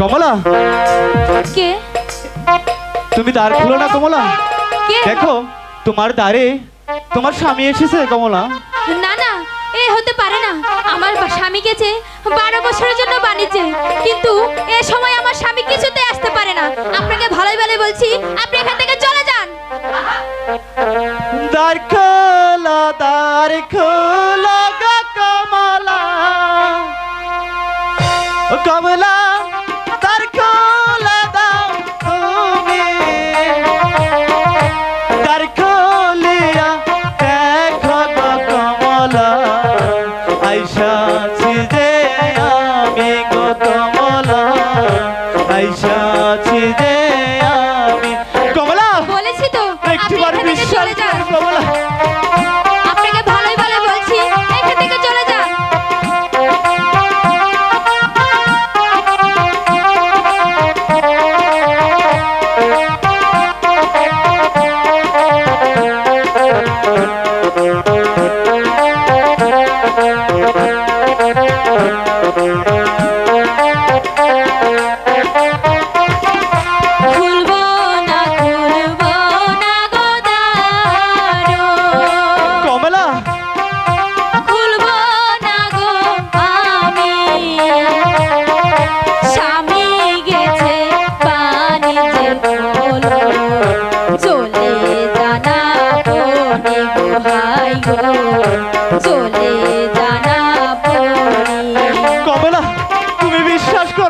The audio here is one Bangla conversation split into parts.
কমলা। কে? তুমি দ্বার খুলো না কমলা। দেখো তোমার দ্বারে তোমার স্বামী এসেছে কমলা। না না এ হতে পারে না। আমার স্বামী গেছে বারো বছরের জন্য বাণিজ্যে। কিন্তু এ সময় আমার স্বামী কিছুতে আসতে পারে না। আপনাকে ভালোই ভালো বলছি আপনি এখান থেকে চলে যান। দ্বার খোলা দ্বার খোলা আইসাছি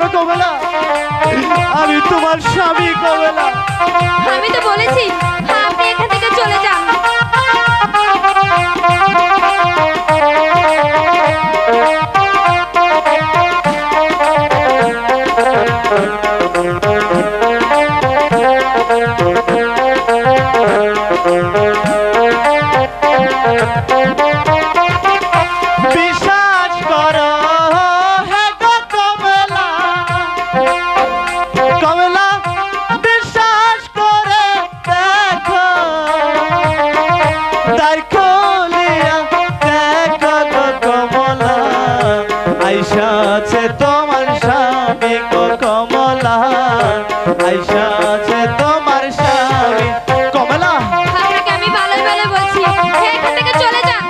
করো কমলা। আমি তোমার স্বামী কমলা। আমি তো বলেছি আপনি এখান থেকে চলে যান। বিশ্বাস কমলা আইসা আছে তোমার স্বামী। কমলা। আমি ভালো ভালো বলছি এখান থেকে চলে যান।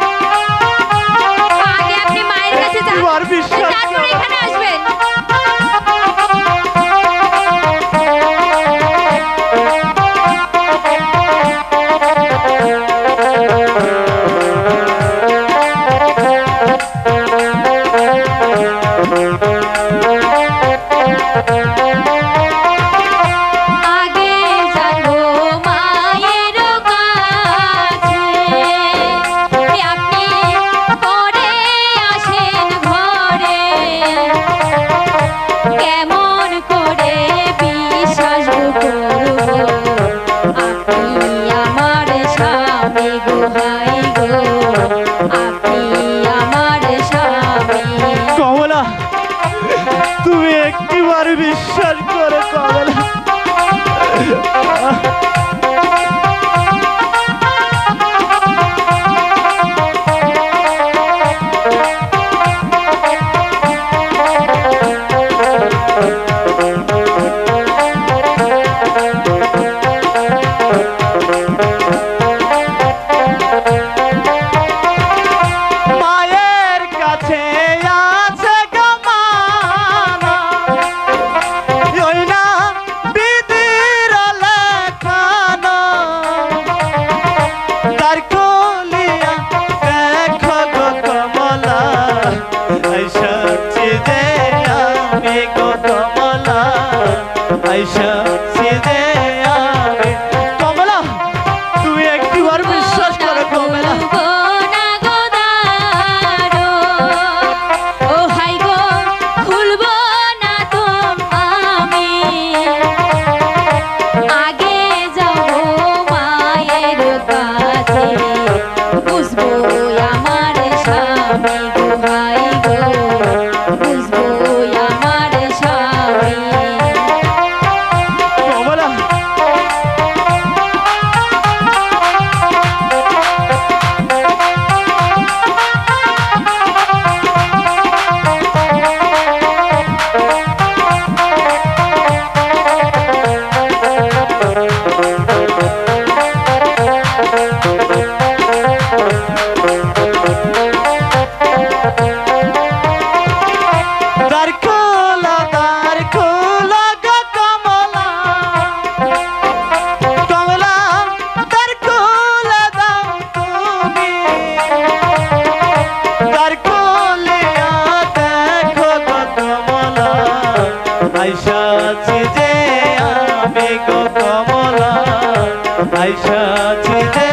আগে আপনি মায়ের কাছে যান। একটিবার বিশ্বাস করে কমলা আমি গো কমলা আইসাছি সাথে